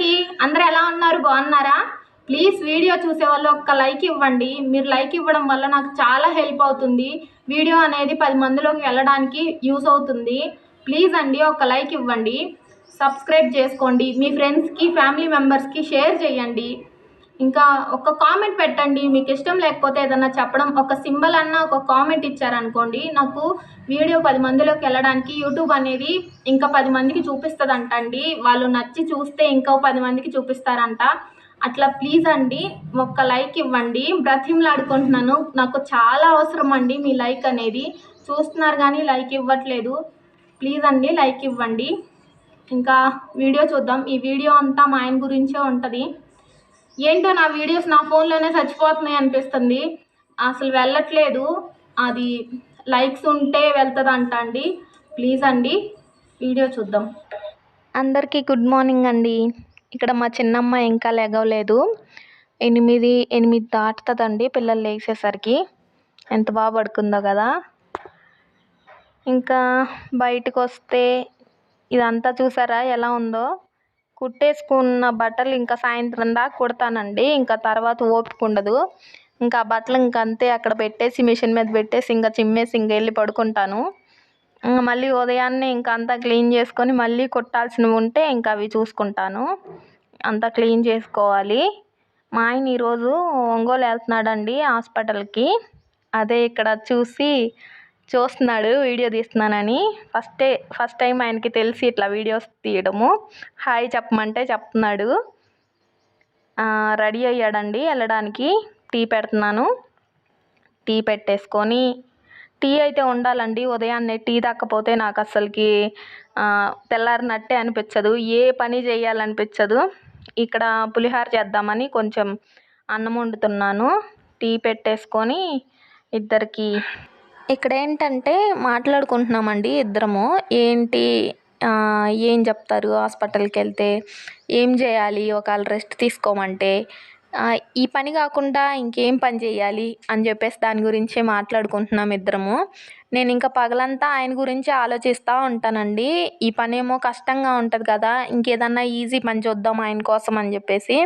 అందరికీ అందరు ఎలా ఉన్నారు? బాగున్నారా? ప్లీజ్ వీడియో చూసే వాళ్ళు ఒక్క లైక్ ఇవ్వండి. మీరు లైక్ ఇవ్వడం వల్ల నాకు చాలా హెల్ప్ అవుతుంది. వీడియో అనేది పది మందిలోకి వెళ్ళడానికి యూస్ అవుతుంది. ప్లీజ్ అండి ఒక లైక్ ఇవ్వండి. సబ్స్క్రైబ్ చేసుకోండి. మీ ఫ్రెండ్స్కి ఫ్యామిలీ మెంబర్స్కి షేర్ చేయండి. ఇంకా ఒక కామెంట్ పెట్టండి. మీకు ఇష్టం లేకపోతే ఏదన్నా చెప్పడం ఒక సింబల్ అన్న ఒక కామెంట్ ఇచ్చారనుకోండి నాకు వీడియో పది మందిలోకి వెళ్ళడానికి యూట్యూబ్ అనేది ఇంకా పది మందికి చూపిస్తుందంట అండి వాళ్ళు నచ్చి చూస్తే ఇంకా పది మందికి చూపిస్తారంట. అట్లా ప్లీజ్ అండి ఒక్క లైక్ ఇవ్వండి. బ్రతిమలాడుకుంటున్నాను. నాకు చాలా అవసరం అండి మీ లైక్ అనేది. చూస్తున్నారు కానీ లైక్ ఇవ్వట్లేదు. ప్లీజ్ అండి లైక్ ఇవ్వండి. ఇంకా వీడియో చూద్దాం. ఈ వీడియో అంతా మా ఆయన గురించే ఉంటుంది. ఏంటో నా వీడియోస్ నా ఫోన్లోనే చచ్చిపోతున్నాయి అనిపిస్తుంది. అసలు వెళ్ళట్లేదు. అది లైక్స్ ఉంటే వెళ్తుంది అంట అండి ప్లీజ్ అండి వీడియో చూద్దాం. అందరికీ గుడ్ మార్నింగ్ అండి. ఇక్కడ మా చిన్నమ్మ ఇంకా లెగవలేదు. ఎనిమిది ఎనిమిది దాటుతుందండి పిల్లలు లేచేసరికి ఎంత బాగా పడుకుందో కదా. ఇంకా బయటకు వస్తే ఇదంతా చూసారా ఎలా ఉందో? కుట్టేసుకున్న బట్టలు ఇంకా సాయంత్రం దాకా కుడతానండి. ఇంకా తర్వాత ఓపిక ఉండదు. ఇంకా ఆ బట్టలు ఇంకా అంతే అక్కడ పెట్టేసి మిషన్ మీద పెట్టేసి ఇంకా చిమ్మేసి ఇంకా వెళ్ళి పడుకుంటాను. మళ్ళీ ఉదయాన్నే ఇంకా అంతా క్లీన్ చేసుకొని మళ్ళీ కుట్టాల్సినవి ఉంటే ఇంకా అవి చూసుకుంటాను. అంతా క్లీన్ చేసుకోవాలి. మా ఆయన ఈరోజు ఒంగోలు వెళ్తున్నాడండి హాస్పిటల్కి. అదే ఇక్కడ చూసి చూస్తున్నాడు వీడియో తీస్తున్నానని. ఫస్టే ఫస్ట్ టైం ఆయనకి తెలిసి ఇట్లా వీడియోస్ తీయడము. హాయ్ చెప్పమంటే చెప్తున్నాడు. రెడీ అయ్యాడండి వెళ్ళడానికి. టీ పెడుతున్నాను. టీ పెట్టేసుకొని టీ అయితే ఉండాలండి. ఉదయాన్నే టీ తాకపోతే నాకు అసలుకి తెల్లారినట్టే అనిపించదు. ఏ పని చేయాలనిపించదు. ఇక్కడ పులిహోర చేద్దామని కొంచెం అన్నం వండుతున్నాను. టీ పెట్టేసుకొని ఇద్దరికి ఇక్కడ ఏంటంటే మాట్లాడుకుంటున్నామండి ఇద్దరము. ఏంటి ఏం చెప్తారు హాస్పిటల్కి వెళ్తే ఏం చేయాలి? ఒకవేళ రెస్ట్ తీసుకోమంటే? ఈ పని కాకుండా ఇంకేం పని చేయాలి అని చెప్పేసి దాని గురించే మాట్లాడుకుంటున్నాం ఇద్దరము. నేను ఇంకా పగలంతా ఆయన గురించి ఆలోచిస్తూ ఉంటానండి. ఈ పని ఏమో కష్టంగా ఉంటుంది కదా ఇంకేదన్నా ఈజీ పని చూద్దాం ఆయన కోసం అని చెప్పేసి.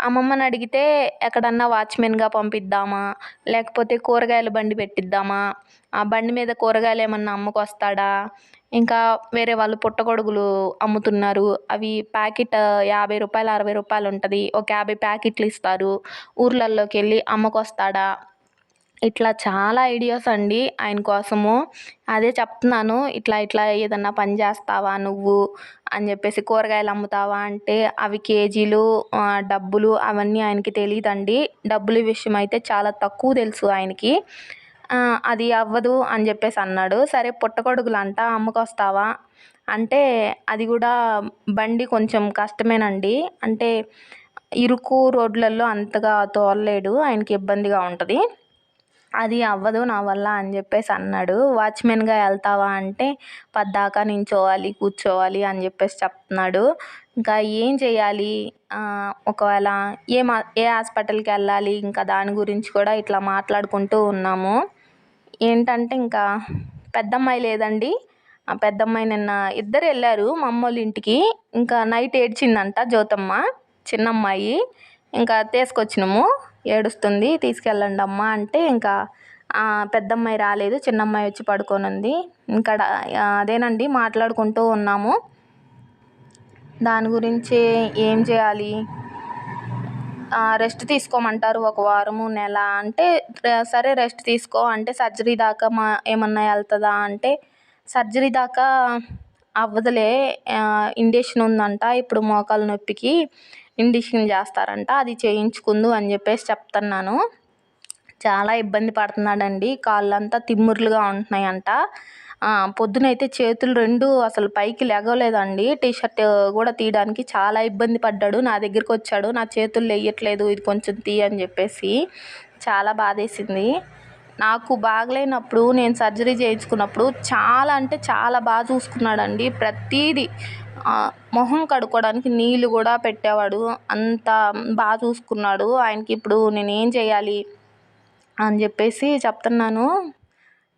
అమ్మమ్మని అడిగితే ఎక్కడన్నా వాచ్మెన్గా పంపిద్దామా లేకపోతే కూరగాయల బండి పెట్టిద్దామా ఆ బండి మీద కూరగాయలు ఏమన్నా అమ్ముకొస్తాడా ఇంకా వేరే వాళ్ళు పుట్టగొడుగులు అమ్ముతున్నారు. అవి ప్యాకెట్ యాభై రూపాయలు అరవై రూపాయలు ఉంటుంది. ఒక యాభై ప్యాకెట్లు ఇస్తారు. ఊర్లల్లోకి వెళ్ళి అమ్మకొస్తాడా? ఇట్లా చాలా ఐడియాస్ అండి ఆయన కోసము. అదే చెప్తున్నాను ఇట్లా ఇట్లా ఏదన్నా పని చేస్తావా నువ్వు అని చెప్పేసి కూరగాయలు అమ్ముతావా అంటే అవి కేజీలు డబ్బులు అవన్నీ ఆయనకి తెలియదండి డబ్బుల విషయం అయితే చాలా తక్కువ తెలుసు ఆయనకి. అది అవ్వదు అని చెప్పేసి అన్నాడు. సరే పుట్టగొడుగులు అంట అమ్ముకొస్తావా? అంటే అది కూడా బండి కొంచెం కష్టమేనండి. అంటే ఇరుకు రోడ్లలో అంతగా తోలలేడు ఆయనకి ఇబ్బందిగా ఉంటుంది. అది అవ్వదు నా వల్ల అని చెప్పేసి అన్నాడు. వాచ్మెన్గా వెళ్తావా అంటే పద్దాకా నించోవాలి కూర్చోవాలి అని చెప్పేసి చెప్తున్నాడు. ఇంకా ఏం చేయాలి? ఒకవేళ ఏ మా ఏ హాస్పిటల్కి వెళ్ళాలి? ఇంకా దాని గురించి కూడా ఇట్లా మాట్లాడుకుంటూ ఉన్నాము. ఏంటంటే ఇంకా పెద్దమ్మాయి లేదండి. ఆ పెద్దమ్మాయి నిన్న ఇద్దరు వెళ్ళారు మా అమ్మోళ్ళ ఇంటికి. ఇంకా నైట్ ఏడ్చిందంట జ్యోతమ్మ చిన్నమ్మాయి. ఇంకా తీసుకొచ్చినాము. ఏడుస్తుంది తీసుకెళ్ళండి అమ్మ అంటే ఇంకా పెద్దమ్మాయి రాలేదు చిన్నమ్మాయి వచ్చి పడుకొని ఉంది అదేనండి మాట్లాడుకుంటూ ఉన్నాము. దాని గురించి ఏం చేయాలి? రెస్ట్ తీసుకోమంటారు ఒక వారము నెల అంటే సరే రెస్ట్ తీసుకో అంటే సర్జరీ దాకా మా ఏమన్నా వెళ్తుందా అంటే సర్జరీ దాకా అవ్వదులే ఇంజక్షన్ ఉందంట ఇప్పుడు మోకాలు నొప్పికి ఇంజక్షన్ చేస్తారంట అది చేయించుకుందు అని చెప్పేసి చెప్తున్నాను. చాలా ఇబ్బంది పడుతున్నాడండి కాళ్ళంతా తిమ్ముర్లుగా ఉంటున్నాయంట. పొద్దునైతే చేతులు రెండు అసలు పైకి లెగలేదండి. టీషర్ట్ కూడా తీయడానికి చాలా ఇబ్బంది పడ్డాడు. నా దగ్గరికి వచ్చాడు. నా చేతులు లేయట్లేదు. ఇది కొంచెం తీ అని చెప్పేసి చాలా బాధేసింది. నాకు బాగలేనప్పుడు నేను సర్జరీ చేయించుకున్నప్పుడు చాలా అంటే చాలా బాగా చూసుకున్నాడండి. ప్రతీది మొహం కడుక్కోవడానికి నీళ్ళు కూడా పెట్టేవాడు. అంత బాగా చూసుకున్నాడు. ఆయనకి ఇప్పుడు నేనేం చేయాలి అని చెప్పేసి చెప్తున్నాను.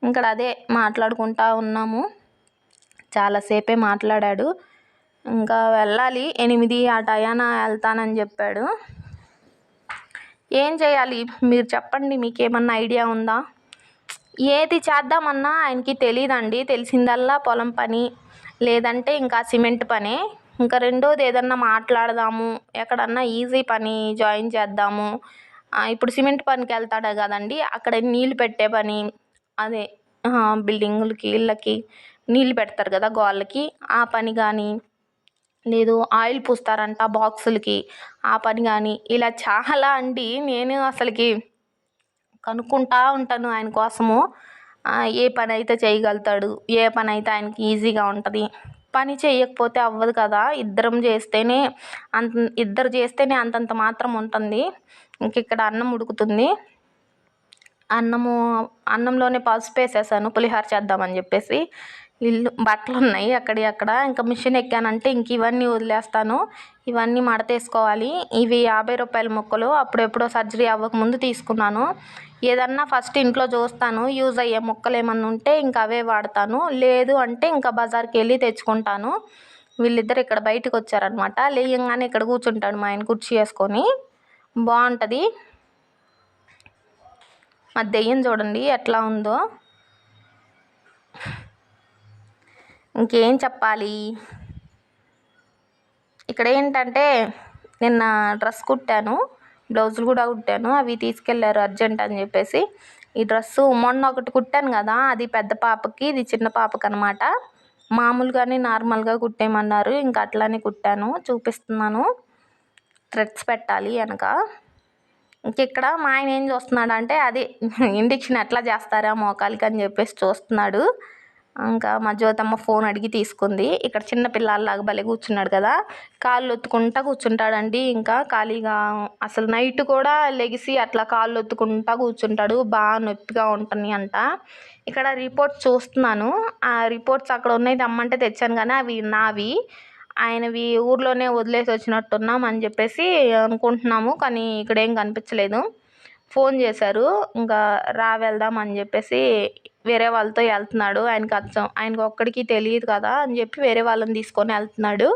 ఇక్కడ అదే మాట్లాడుకుంటా ఉన్నాము. చాలాసేపే మాట్లాడాడు. ఇంకా వెళ్ళాలి. ఎనిమిది ఆ టయాన వెళ్తానని చెప్పాడు. ఏం చేయాలి? మీరు చెప్పండి మీకు ఏమన్నా ఐడియా ఉందా? ఏది చేద్దామన్నా ఆయనకి తెలియదండి తెలిసిందల్లా పొలం పని లేదంటే ఇంకా సిమెంట్ పని. ఇంకా రెండోది ఏదన్నా మాట్లాడదాము. ఎక్కడన్నా ఈజీ పని జాయిన్ చేద్దాము. ఇప్పుడు సిమెంట్ పనికి వెళ్తాడు కదండి. అక్కడ నీళ్ళు పెట్టే పని. అదే బిల్డింగులకి ఇళ్ళకి నీళ్ళు పెడతారు కదా గోళ్ళకి. ఆ పని కానీ లేదు ఆయిల్ పూస్తారంట బాక్సులకి. ఆ పని కానీ ఇలా చాలా అండి. నేను అసలుకి కనుక్కుంటా ఉంటాను ఆయన కోసము. ఏ పని అయితే చేయగలుగుతాడు ఏ పని అయితే ఆయనకి ఈజీగా ఉంటుంది. పని చేయకపోతే అవ్వదు కదా. ఇద్దరం చేస్తేనే అంత ఇద్దరు చేస్తేనే అంతంత మాత్రం ఉంటుంది. ఇంక ఇక్కడ అన్నం ఉడుకుతుంది. అన్నము అన్నంలోనే పసుపు వేసేసాను పులిహోర చేద్దామని చెప్పేసి. ఇల్లు బట్టలు ఉన్నాయి అక్కడి అక్కడ. ఇంకా మిషన్ ఎక్కానంటే ఇంక ఇవన్నీ వదిలేస్తాను. ఇవన్నీ మడతేసుకోవాలి ఇవి యాభై రూపాయల ముక్కలు. అప్పుడెప్పుడో సర్జరీ అవ్వకముందు తీసుకున్నాను. ఏదన్నా ఫస్ట్ ఇంట్లో చూస్తాను. యూజ్ అయ్యే ముక్కలు ఏమన్నా ఉంటే ఇంకా అవే వాడతాను. లేదు అంటే ఇంకా బజార్కి వెళ్ళి తెచ్చుకుంటాను. వీళ్ళిద్దరు ఇక్కడ బయటకు వచ్చారనమాట లేయంగానే ఇక్కడ కూర్చుంటాడు మా ఆయన కుర్చీ వేసుకొని. బాగుంటుంది. మా దెయ్యం చూడండి ఎట్లా ఉందో. ఇంకేం చెప్పాలి? ఇక్కడ ఏంటంటే నిన్న డ్రెస్ కుట్టాను బ్లౌజులు కూడా కుట్టాను అవి తీసుకెళ్ళారు అర్జెంట్ అని చెప్పేసి. ఈ డ్రెస్సు మొన్న ఒకటి కుట్టాను కదా అది పెద్ద పాపకి ఇది చిన్న పాపకి అనమాట మామూలుగానే నార్మల్గా కుట్టేయమన్నారు ఇంకా అట్లానే కుట్టాను చూపిస్తున్నాను. థ్రెడ్స్ పెట్టాలి వెనక. ఇక్కడ మా ఆయన ఏం చూస్తున్నాడు అంటే అది ఇండిక్షన్ ఎట్లా చేస్తారా మోకాలికి అని చెప్పేసి చూస్తున్నాడు. ఇంకా మా జ్యోతమ్మ ఫోన్ అడిగి తీసుకుంది. ఇక్కడ చిన్న పిల్లల్లాగా భలే కూర్చున్నాడు కదా. కాళ్ళు ఒత్తుకుంటా కూర్చుంటాడండి. ఇంకా ఖాళీగా అసలు నైట్ కూడా లెగిసి అట్లా కాళ్ళు ఒత్తుకుంటా కూర్చుంటాడు. బాగా నొప్పిగా ఉంటుంది అంట. ఇక్కడ రిపోర్ట్స్ చూస్తున్నాను. ఆ రిపోర్ట్స్ అక్కడ ఉన్నాయి తెమ్మంటే తెచ్చాను కానీ అవి నావి. ఆయనవి ఊర్లోనే వదిలేసి వచ్చినట్టున్నాం అని చెప్పేసి అనుకుంటున్నాము కానీ ఇక్కడేం కనిపించలేదు. ఫోన్ చేశారు ఇంకా రా వెళ్దాం అని చెప్పేసి వేరే వాళ్ళతో వెళ్తున్నాడు. ఆయనకి అచ్చం ఆయనకు ఒక్కడికి తెలియదు కదా అని చెప్పి వేరే వాళ్ళని తీసుకొని వెళ్తున్నాడు.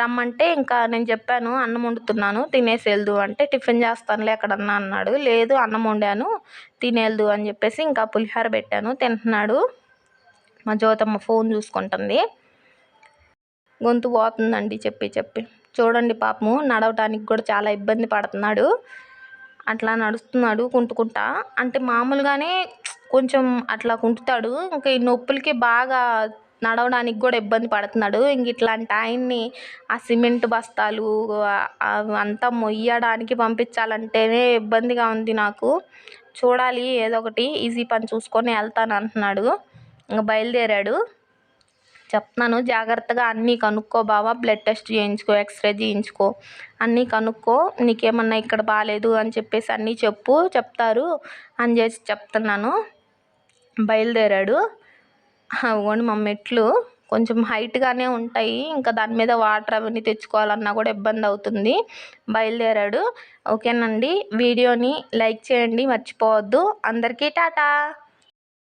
రమ్మంటే ఇంకా నేను చెప్పాను అన్నం వండుతున్నాను తినేసి వెళ్దు అంటే టిఫిన్ చేస్తానులే ఎక్కడన్నా అన్నాడు. లేదు అన్నం వండాను తినేల్దు అని చెప్పేసి ఇంకా పులిహోర పెట్టాను తింటున్నాడు. మా జ్యోతమ్మ ఫోన్ చూసుకుంటుంది. గొంతు పోతుందండి చెప్పి చెప్పి. చూడండి పాపము నడవటానికి కూడా చాలా ఇబ్బంది పడుతున్నాడు. అట్లా నడుస్తున్నాడు కుంటుకుంటా. అంటే మామూలుగానే కొంచెం అట్లా కుంటుతాడు. ఇంకా ఈ నొప్పులకి బాగా నడవడానికి కూడా ఇబ్బంది పడుతున్నాడు. ఇంక ఇట్లాంటి ఆయన్ని ఆ సిమెంట్ బస్తాలు అంతా మొయ్యడానికి పంపించాలంటేనే ఇబ్బందిగా ఉంది నాకు. చూడాలి ఏదో ఒకటి ఈజీ పని చూసుకొని వెళ్తాను అంటున్నాడు. ఇంకా బయలుదేరాడు. చెప్తున్నాను. జాగ్రత్తగా అన్నీ కనుక్కో బావా. బ్లడ్ టెస్ట్ చేయించుకో ఎక్స్రే చేయించుకో. అన్నీ కనుక్కో. నీకేమన్నా ఇక్కడ బాగాలేదు అని చెప్పేసి అన్నీ చెప్పు చెప్తారు. అని చేసి చెప్తున్నాను. బయలుదేరాడు. అవును మా మెట్లు కొంచెం హైట్గానే ఉంటాయి. ఇంకా దాని మీద వాటర్ అవన్నీ తెచ్చుకోవాలన్నా కూడా ఇబ్బంది అవుతుంది. బయలుదేరాడు. ఓకేనండి. వీడియోని లైక్ చేయండి. మర్చిపోవద్దు. అందరికీ టాటా!